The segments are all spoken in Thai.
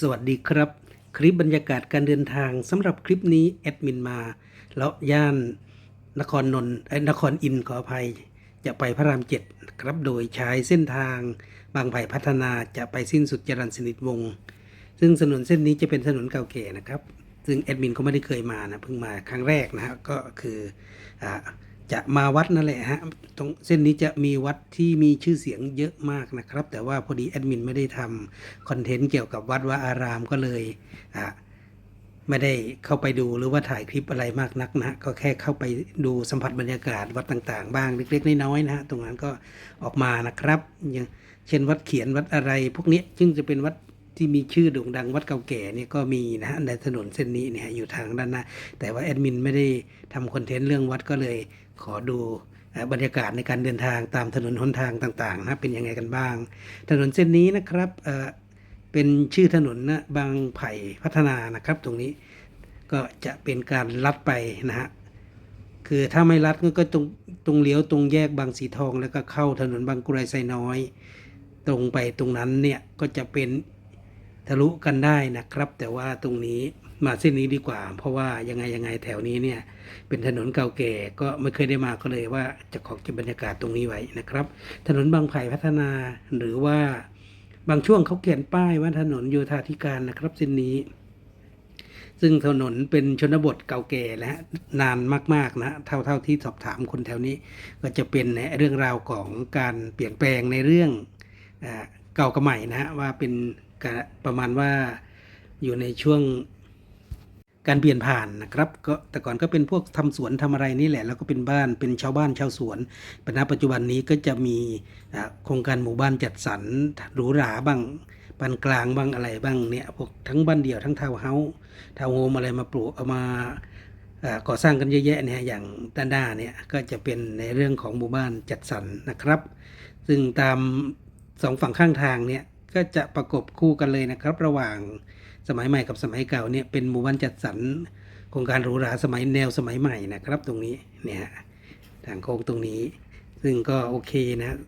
สวัสดีครับ คลิปบรรยากาศการเดินทางสำหรับคลิปนี้แอดมินมาเลาะย่านนครนนท์เอ้ยนครอินขออภัย จะไปพระรามเจ็ดครับโดยใช้เส้นทาง บางไผ่พัฒนาจะไปสิ้นสุดจรัญสนิทวงศ์ซึ่งถนนเส้นนี้จะเป็นถนนเก่าแก่นะครับ ซึ่งแอดมินก็ไม่ได้เคยมานะเพิ่งมาครั้งแรกนะฮะก็คืออ่า จะมาวัดนั่นแหละฮะตรงเส้นนี้จะมีวัดที่มีชื่อเสียงเยอะมากนะครับ แต่ว่าพอดีแอดมินไม่ได้ทำคอนเทนต์เกี่ยวกับวัดว่าอารามก็เลยอะไม่ได้เข้าไปดูหรือว่าถ่ายคลิปอะไรมากนักนะ ก็แค่เข้าไปดูสัมผัสบรรยากาศวัดต่างๆ บ้างเล็กๆน้อยๆนะฮะตรงนั้นก็ออกมานะครับอย่างเช่นวัดเขียนวัดอะไร พวกนี้ยซึ่งจะเป็นวัดที่มีชื่อโด่งดังวัดเก่าแก่เนี่ยก็มีนะฮะในถนนเส้นนี้เนี่ยอยู่ทางด้านหน้าแต่ว่าแอดมินไม่ได้ทำคอนเทนต์เรื่องวัดก็เลย ขอดูบรรยากาศในการเดินทางตามถนนหนทางต่างๆนะเป็นยังไงกันบ้าง ถนนเส้นนี้นะครับเป็นชื่อถนนนะบางไผ่พัฒนานะครับ ตรงนี้ก็จะเป็นการลัดไปนะฮะคือถ้าไม่ลัดก็ตรงตรงเลี้ยวตรงแยกบางสีทอง แล้วก็เข้าถนนบางกุไรไซน้อย ตรงไปตรงนั้นเนี่ยก็จะเป็น ทะลุกันได้นะครับ แต่ว่าตรงนี้มาเส้นนี้ดีกว่า เพราะว่ายังไงยังไงแถวนี้เนี่ย เป็นถนนเก่าแก่ก็ไม่เคยได้มาก็เลยว่าจะขอเก็บบรรยากาศตรงนี้ไว้นะครับ ถนนบางไผ่พัฒนาหรือว่าบางช่วงเขาเขียนป้ายว่าถนนโยธาธิการนะครับเส้นนี้ ซึ่งถนนเป็นชนบทเก่าแก่และนานมากๆนะเท่าเท่าที่สอบถามคนแถวนี้ ก็จะเป็นในเรื่องราวของการเปลี่ยนแปลงในเรื่องเอเก่ากับใหม่นะฮะว่าเป็น ประมาณว่าอยู่ในช่วงการเปลี่ยนผ่านนะครับก็แต่ก่อนก็เป็นพวกทำสวนทำอะไรนี่แหละ แล้วก็เป็นบ้านเป็นชาวบ้านชาวสวนปัณปัจจุบันนี้ก็จะมีโครงการหมู่บ้านจัดสรรหรูหราบ้างปานกลางบ้างอะไรบ้างเนี่ยพวกทั้งบ้านเดี่ยวทั้งทาวน์เฮาส์ทาวน์โฮมอะไรมาปลูกเอามาอ่าก่อสร้างกันเยอะแยะเนี่ยอย่างด้านหน้าเนี่ยก็จะเป็นในเรื่องของหมู่บ้านจัดสรรนะครับ ซึ่งตามสองฝั่งข้างทางเนี่ย ก็จะประกบคู่กันเลยนะครับ ระหว่างสมัยใหม่กับสมัยเก่าเนี่ยเป็นหมู่บ้านจัดสรรโครงการหรูหราสมัยแนวสมัยใหม่นะครับ ตรงนี้เนี่ยฮะทางโค้งตรงนี้ ซึ่งก็โอเคนะ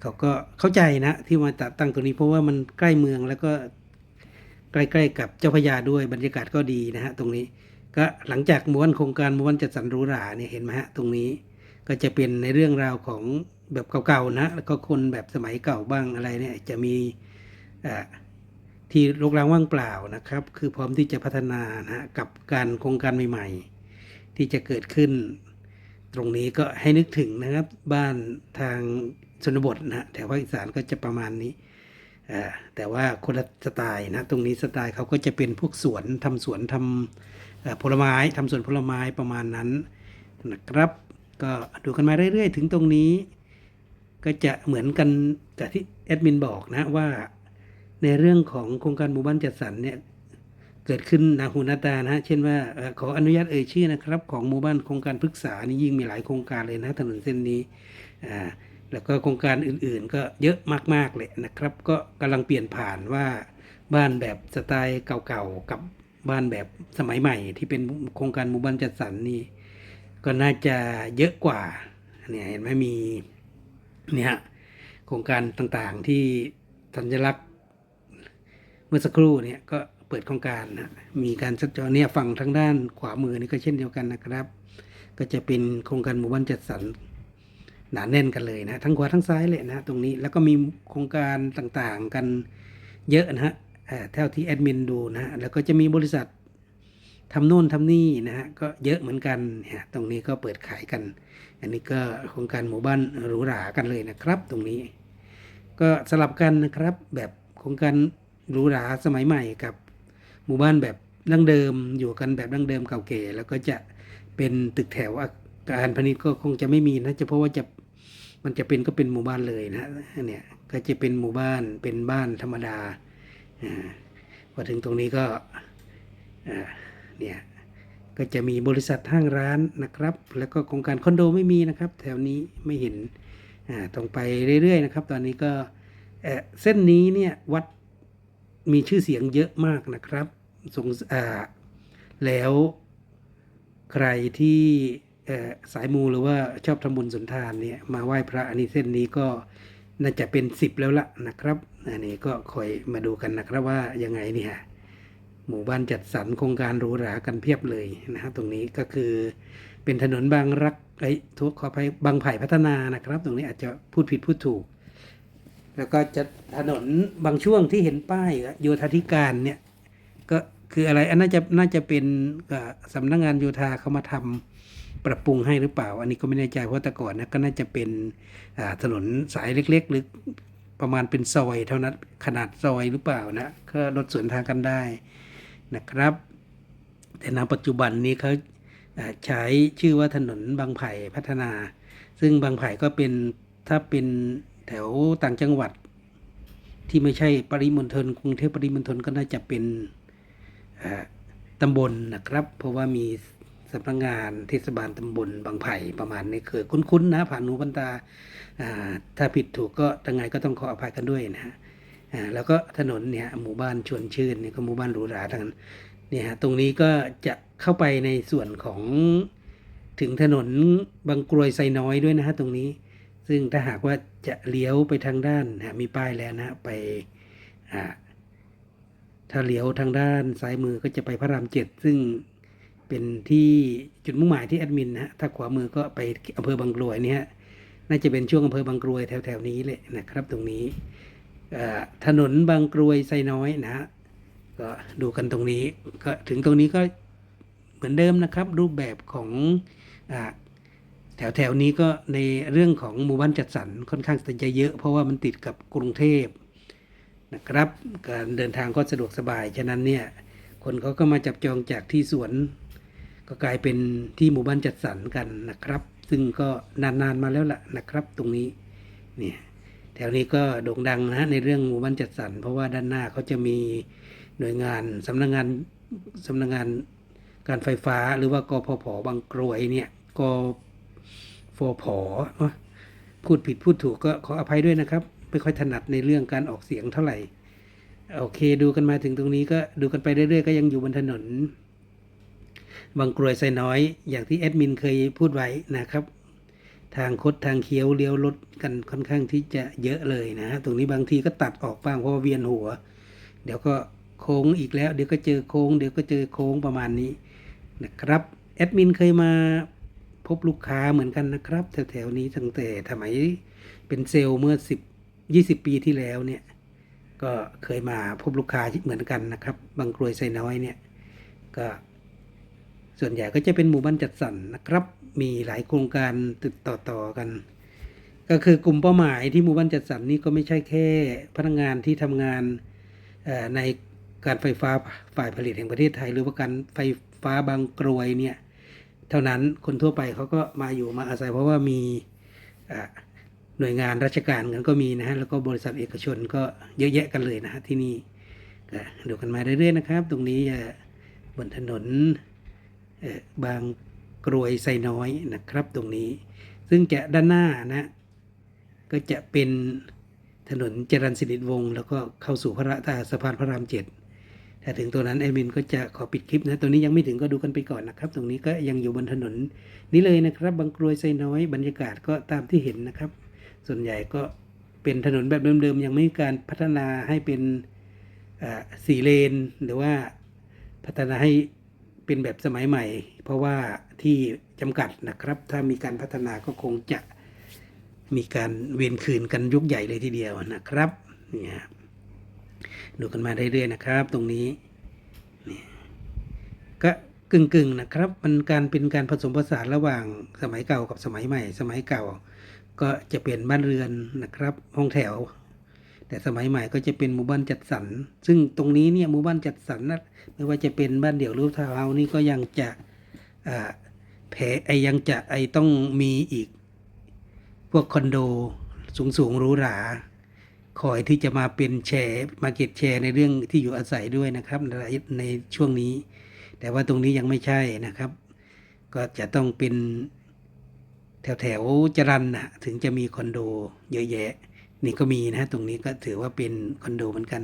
เขาก็เข้าใจนะที่มาตัดตั้งตรงนี้เพราะว่ามันใกล้เมืองแล้วก็ใกล้ๆกับเจ้าพระยาด้วยบรรยากาศก็ดีนะฮะตรงนี้ก็หลังจากหมู่บ้านโครงการหมู่บ้านจัดสรรหรูหราเนี่ยเห็นไหมฮะตรงนี้ก็จะเป็นในเรื่องราวของ แบบเก่าๆนะแล้วก็คนแบบสมัยเก่าบ้างอะไรเนี่ยจะมีที่รกร้างว่างเปล่านะครับ คือพร้อมที่จะพัฒนานะฮะกับการโครงการใหม่ ๆ ที่จะเกิดขึ้น ตรงนี้ก็ให้นึกถึงนะครับ บ้านทางชนบทนะฮะแถวภาคอีสานก็จะประมาณนี้แต่ว่าคนละสไตล์นะตรงนี้สไตล์เขาก็จะเป็นพวกสวนทำสวนทำผลไม้ทำสวนผลไม้ประมาณนั้นนะครับ ก็ดูกันมาเรื่อยๆ ถึงตรงนี้ ก็จะเหมือนกันกับที่แอดมินบอกนะว่าในเรื่องของโครงการหมู่บ้านจัดสรรเนี่ยเกิดขึ้นนาหูนาตานะฮะเช่นว่าขออนุญาตเอ่ยชื่อนะครับ ของหมู่บ้านโครงการพฤกษานี่ยิ่งมีหลายโครงการเลยนะถนนเส้นนี้อ่าแล้วก็โครงการอื่นๆ ก็เยอะมากๆเลยนะครับ ก็กำลังเปลี่ยนผ่านว่าบ้านแบบสไตล์เก่าๆกับบ้านแบบสมัยใหม่ ที่เป็นโครงการหมู่บ้านจัดสรรนี่ก็น่าจะเยอะกว่าเนี่ยเห็นไหมมี เนี่ยโครงการต่างๆที่สัญลักษณ์เมื่อสักครู่เนี่ยก็เปิดโครงการนะมีการสักจอเนี่ยฝั่งทางด้านขวามือนี่ก็เช่นเดียวกันนะครับ ก็จะเป็นโครงการหมู่บ้านจัดสรรหนาแน่นกันเลยนะทั้งขวาทั้งซ้ายเลยนะตรงนี้แล้วก็มีโครงการต่างๆกันเยอะนะฮะเท่าที่แอดมินดูนะแล้วก็จะมีบริษัท ทำโน่นทำนี่นะฮะก็เยอะเหมือนกันเนี่ยตรงนี้ก็เปิดขายกัน อันนี้ก็โครงการหมู่บ้านหรูหรากันเลยนะครับ ตรงนี้ ก็สลับกันนะครับแบบโครงการหรูหราสมัยใหม่กับ หมู่บ้านแบบดั้งเดิมอยู่กันแบบดั้งเดิมเก่าแก่แล้วก็จะเป็นตึกแถวอาการพาณิชย์ก็คงจะไม่มีนะจะเพราะว่าจะมันจะเป็นก็เป็นหมู่บ้านเลยนะเนี่ยก็จะเป็นหมู่บ้านเป็นบ้านธรรมดาอ่าพอถึงตรงนี้ก็อ่า เนี่ยก็จะมีบริษัทห้างร้านนะครับ แล้วก็โครงการคอนโดไม่มีนะครับ แถวนี้ไม่เห็นอ่าตรงไปเรื่อยๆนะครับ ตอนนี้ก็เออเส้นนี้เนี่ยวัดมีชื่อเสียงเยอะมากนะครับสงอ่าแล้วใครที่เออสายมูหรือว่าชอบทำบุญสุนทานเนี่ยมาไหว้พระอันนี้เส้นนี้ก็น่าจะเป็นสิบแล้วละนะครับ อันนี้ก็คอยมาดูกันนะครับว่ายังไงเนี่ย หมู่บ้านจัดสรรโครงการหรูหรากันเพียบเลยนะฮะตรงนี้ก็คือเป็นถนนบางรักไอ้ทุกขออภัยบางไผ่พัฒนานะครับ ตรงนี้อาจจะพูดผิดพูดถูก แล้วก็จะถนนบางช่วงที่เห็นป้ายโยธาธิการเนี่ยก็คืออะไรอันน่าจะน่าจะเป็นสำนักงานโยธาเขามาทำปรับปรุงให้หรือเปล่า อันนี้ก็ไม่แน่ใจเพราะแต่ก่อนนะก็น่าจะเป็นถนนสายเล็ก ๆ หรือประมาณเป็นซอยเท่านั้นขนาดซอยหรือเปล่านะก็รถสวนทางกันได้ นะครับ แต่ณปัจจุบันนี้เขาใช้ชื่อว่าถนนบางไผ่พัฒนา ซึ่งบางไผ่ก็เป็นถ้าเป็นแถวต่างจังหวัด ที่ไม่ใช่ปริมณฑลกรุงเทพปริมณฑลก็น่าจะเป็นตำบลนะครับ เพราะว่ามีสำนักงานเทศบาลตำบลบางไผ่ประมาณนี้เคยคุ้นๆนะผ่านหูพันตาถ้าผิดถูกก็ยังไงก็ต้องขออภัยกันด้วยนะฮะ แล้วก็ถนนเนี่ยหมู่บ้านชวนชื่นเนี่ยก็หมู่บ้านหรูหราทั้งนั้นเนี่ยฮะตรงนี้ก็จะเข้าไปในส่วนของถึงถนนบางกรวยไซน้อยด้วยนะฮะตรงนี้ ซึ่งถ้าหากว่าจะเลี้ยวไปทางด้านนะมีป้ายแล้วนะไปอ่าถ้าเลี้ยวทางด้านซ้ายมือก็จะไปพระรามเจ็ดซึ่งเป็นที่จุดมุ่งหมายที่แอดมินนะฮะถ้าขวามือก็ไปอำเภอบางกรวยเนี่ยน่าจะเป็นช่วงอำเภอบางกรวยแถวๆนี้เลยนะครับตรงนี้ ถนนบางกรวยไซน้อยนะฮะก็ดูกันตรงนี้ก็ถึงตรงนี้ก็เหมือนเดิมนะครับ รูปแบบของอแถวแถวๆนี้ก็ในเรื่องของหมู่บ้านจัดสรรค่อนข้างจะเยอะ เพราะว่ามันติดกับกรุงเทพนะครับ การเดินทางก็สะดวกสบาย ฉะนั้นเนี่ยคนเขาก็มาจับจองจากที่สวน ก็กลายเป็นที่หมู่บ้านจัดสรรกันนะครับ ซึ่งก็นานๆมาแล้วล่ะนะครับ ตรงนี้เนี่ย แถวนี้ก็โด่งดังนะในเรื่องหมู่บ้านจัดสรรเพราะว่าด้านหน้าเขาจะมีหน่วยงานสำนักงานสำนักงานการไฟฟ้าหรือว่ากพพบางกรวยเนี่ยกฟผพูดผิดพูดถูกก็ขออภัยด้วยนะครับ ไม่ค่อยถนัดในเรื่องการออกเสียงเท่าไหร่ โอเคดูกันมาถึงตรงนี้ก็ดูกันไปเรื่อยๆ ก็ยังอยู่บนถนน บางกรวยไซน้อยอย่างที่แอดมินเคยพูดไว้นะครับ ทางคดทางเคี้ยวเลี้ยวรถกันค่อนข้างที่จะเยอะเลยนะฮะตรงนี้บางทีก็ตัดออกบ้างเพราะว่าเวียนหัว เดี๋ยวก็โค้งอีกแล้ว เดี๋ยวก็เจอโค้ง เดี๋ยวก็เจอโค้งประมาณนี้นะครับแอดมินเคยมาพบลูกค้าเหมือนกันนะครับแถวๆนี้ตั้งแต่สมัยเป็นเซลล์เมื่อสิบยี่สิบปีที่แล้วเนี่ยก็เคยมาพบลูกค้าเหมือนกันนะครับ บางกรวยไซน้อยเนี่ยก็ ส่วนใหญ่ก็จะเป็นหมู่บ้านจัดสรรนะครับ มีหลายโครงการติดต่อต่อๆกัน ก็คือกลุ่มเป้าหมายที่หมู่บ้านจัดสรรนี่ก็ไม่ใช่แค่พนักงานที่ทำงานในการไฟฟ้าฝ่ายผลิตแห่งประเทศไทย หรือว่าการไฟฟ้าบางกรวยเนี่ยเท่านั้นคนทั่วไปเขาก็มาอยู่มาอาศัยเพราะว่ามีหน่วยงานราชการกันก็มีนะฮะแล้วก็บริษัทเอกชนก็เยอะแยะกันเลยนะฮะที่นี่ดูกันมาเรื่อยๆนะครับ ตรงนี้บนถนน บางกรวยไซน้อยนะครับตรงนี้ ซึ่งจะด้านหน้านะก็จะเป็นถนนจรัญสิริวงศ์แล้วก็เข้าสู่พระราสะพานพระรามเจ็ดถ้าถึงตัวนั้นแอดมินก็จะขอปิดคลิปนะตัวนี้ยังไม่ถึงก็ดูกันไปก่อนนะครับ ตรงนี้ก็ยังอยู่บนถนนนี้เลยนะครับ บางกรวยไซน้อยบรรยากาศก็ตามที่เห็นนะครับ ส่วนใหญ่ก็เป็นถนนแบบเดิมๆยังไม่มีการพัฒนาให้เป็นสี่เลน หรือว่าพัฒนาให้ เป็นแบบสมัยใหม่ เพราะว่าที่จำกัดนะครับ ถ้ามีการพัฒนาก็คงจะมีการเวียนคืนกันยุคใหญ่เลยทีเดียวนะครับเนี่ยดูกันมาเรื่อยๆนะครับ ตรงนี้นี่ก็กึ่งๆนะครับ มันการเป็นการผสมผสานระหว่างสมัยเก่ากับสมัยใหม่ สมัยเก่า ก็จะเป็นบ้านเรือนนะครับ ห้องแถว แต่สมัยใหม่ก็จะเป็นหมู่บ้านจัดสรร ซึ่งตรงนี้เนี่ยหมู่บ้านจัดสรรนะไม่ว่าจะเป็นบ้านเดี่ยวหรือทาวน์เฮานี่ก็ยังจะแผไอยังจะไอต้องมีอีก พวกคอนโดสูงๆหรูหราคอยที่จะมาเป็นแชร์มาเก็ตแชร์ในเรื่องที่อยู่อาศัยด้วยนะครับในในช่วงนี้ แต่ว่าตรงนี้ยังไม่ใช่นะครับ ก็จะต้องเป็นแถวแถวๆจรันนะถึงจะมีคอนโดเยอะแยะ นี่ก็มีนะตรงนี้ก็ถือว่าเป็นคอนโดเหมือนกัน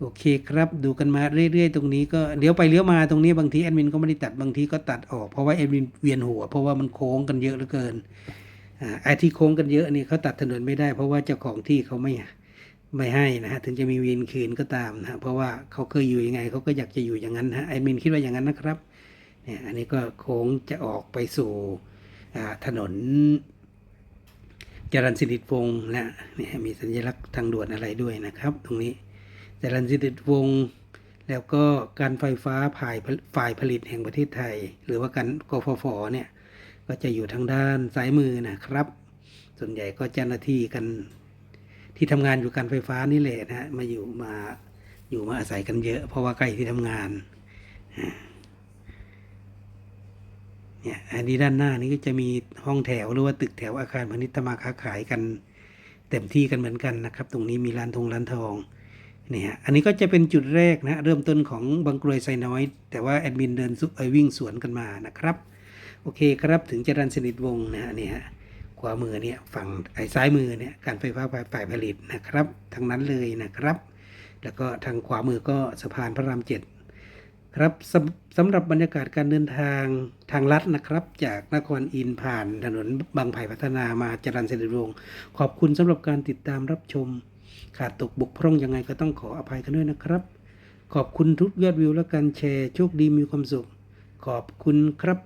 โอเคครับ ดูกันมาเรื่อยๆ ตรงนี้ก็เลี้ยวไปเลี้ยวมาตรงนี้บางทีแอดมินก็ไม่ได้ตัดบางทีก็ตัดออกเพราะว่าแอดมินเวียนหัวเพราะว่ามันโค้งกันเยอะเหลือเกินอ่าไอ้ที่โค้งกันเยอะนี่เขาตัดถนนไม่ได้ เพราะว่าเจ้าของที่เขาไม่ไม่ให้นะฮะถึงจะมีเวียนคืนก็ตามนะฮะเพราะว่าเขาเคยอยู่ยังไงเขาก็อยากจะอยู่อย่างนั้นฮะไอดมินคิดว่าอย่างนั้นนะครับเนี่ยอันนี้ก็โค้งจะออกไปสู่ถนน จรัญสิริวงศ์นะเนี่ยมีสัญลักษณ์ทางด่วนอะไรด้วยนะครับ ตรงนี้จรัญสิริวงศ์แล้วก็การไฟฟ้าฝ่ายฝ่ายผลิตแห่งประเทศไทย หรือว่าการกฟผเนี่ยก็จะอยู่ทางด้านซ้ายมือนะครับ ส่วนใหญ่ก็เจ้าหน้าที่กันที่ทำงานอยู่การไฟฟ้านี่แหละนะฮะมาอยู่มาอยู่มาอาศัยกันเยอะ เพราะว่าใกล้ที่ทำงานอ่า เนี่ยอันนี้ด้านหน้านี้ก็จะมีห้องแถวหรือว่าตึกแถวอาคารพาณิชย์ทำมาค้าขายกันเต็มที่กันเหมือนกันนะครับ ตรงนี้มีร้านทงร้านทองเนี่ยอันนี้ก็จะเป็นจุดแรกนะเริ่มต้นของบางกรวยไซน้อย แต่ว่าแอดมินเดินซุเอวิ่งสวนกันมานะครับ โอเคครับถึงจรัญสนิทวงศ์นะฮะเนี่ยฮะขวามือเนี่ยฝั่งไอ้ซ้ายมือเนี่ยการไฟฟ้าฝ่ายฝ่ายผลิตนะครับทั้งนั้นเลยนะครับ แล้วก็ทางขวามือก็สะพานพระรามเจ็ด ครับสำสำหรับบรรยากาศการเดินทางทางลัดนะครับ จากนครอินผ่านถนนบางไผ่พัฒนามาจรัญสนิทวงขอบคุณสำหรับการติดตามรับชม ขาดตกบกพร่องยังไงก็ต้องขออภัยกันด้วยนะครับ ขอบคุณทุกยอดวิวและการแชร์โชคดีมีความสุข ขอบคุณครับ